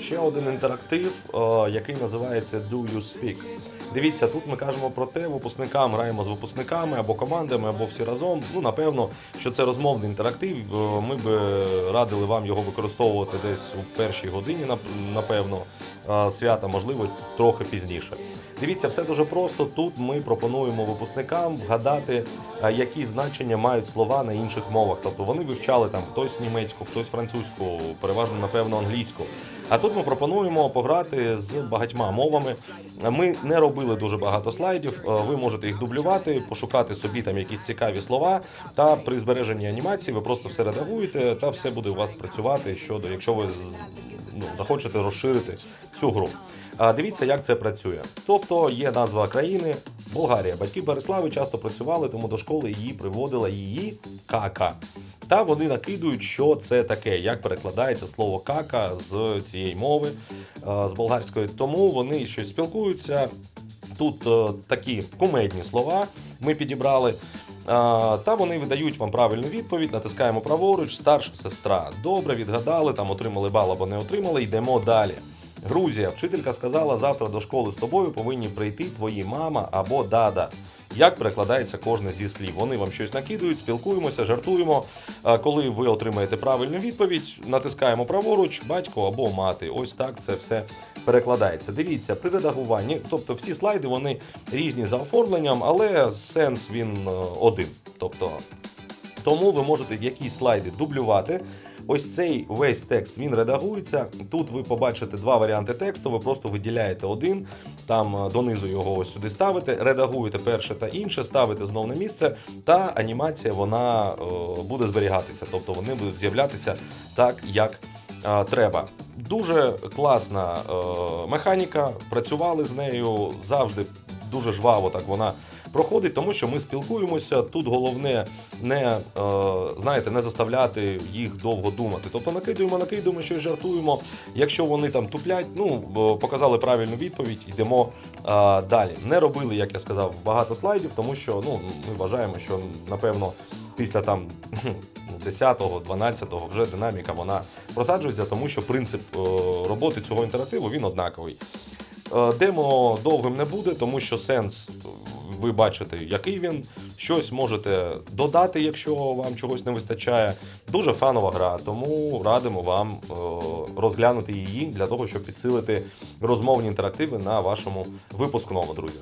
Ще один інтерактив, е, який називається Do You Speak. Дивіться, тут ми кажемо про те, випускникам граємо з випускниками або командами, або всі разом. Ну, напевно, що це розмовний інтерактив. Е, Ми би радили вам його використовувати десь у першій годині, нап- напевно, свята, можливо, трохи пізніше. Дивіться, все дуже просто. Тут ми пропонуємо випускникам вгадати, е, які значення мають слова на інших мовах. Тобто вони вивчали там хтось німецьку, хтось французьку, переважно, напевно, англійську. А тут ми пропонуємо пограти з багатьма мовами. Ми не робили дуже багато слайдів. е, Ви можете їх дублювати, пошукати собі там якісь цікаві слова. Та при збереженні анімації ви просто все редагуєте, та все буде у вас працювати щодо, якщо ви ну, захочете розширити цю гру. А дивіться, як це працює. Тобто є назва країни Болгарія. Батьки Борислави часто працювали, тому до школи її приводила її кака. Та вони накидують, що це таке, як перекладається слово кака з цієї мови е, з болгарської. Тому вони щось спілкуються. Тут е, такі кумедні слова ми підібрали. Та вони видають вам правильну відповідь, натискаємо праворуч, старша сестра. Добре, відгадали, там отримали бал або не отримали, йдемо далі. Грузія, вчителька сказала, завтра до школи з тобою повинні прийти твої мама або дада. Як перекладається кожне зі слів? Вони вам щось накидують, спілкуємося, жартуємо. Коли ви отримаєте правильну відповідь, натискаємо праворуч, батько або мати. Ось так це все перекладається. Дивіться, при редагуванні, тобто всі слайди вони різні за оформленням, але сенс він е, один. Тобто тому ви можете якісь слайди дублювати. Ось цей весь текст він редагується. Тут ви побачите два варіанти тексту. Ви просто виділяєте один, там е, донизу його ось сюди ставите, редагуєте перше та інше, ставите знов на місце, та анімація вона е, буде зберігатися. Тобто вони будуть з'являтися так, як е, треба. Дуже класна механіка. Працювали з нею завжди дуже жваво. Так вона проходить, тому що ми спілкуємося. Тут головне не е, знаєте, не заставляти їх довго думати. Тобто накидуємо, накидуємо, щось жартуємо. Якщо вони там туплять, ну е, показали правильну відповідь, йдемо е, далі. Не робили, як я сказав, багато слайдів, тому що ну ми вважаємо, що напевно після там. 10-го, 12-го вже динаміка вона просаджується, тому що принцип роботи цього інтерактиву він однаковий. Демо довгим не буде, тому що сенс ви бачите, який він. Щось можете додати, якщо вам чогось не вистачає. Дуже фанова гра, тому радимо вам е, розглянути її для того, щоб підсилити розмовні інтерактиви на вашому випускному, друзі.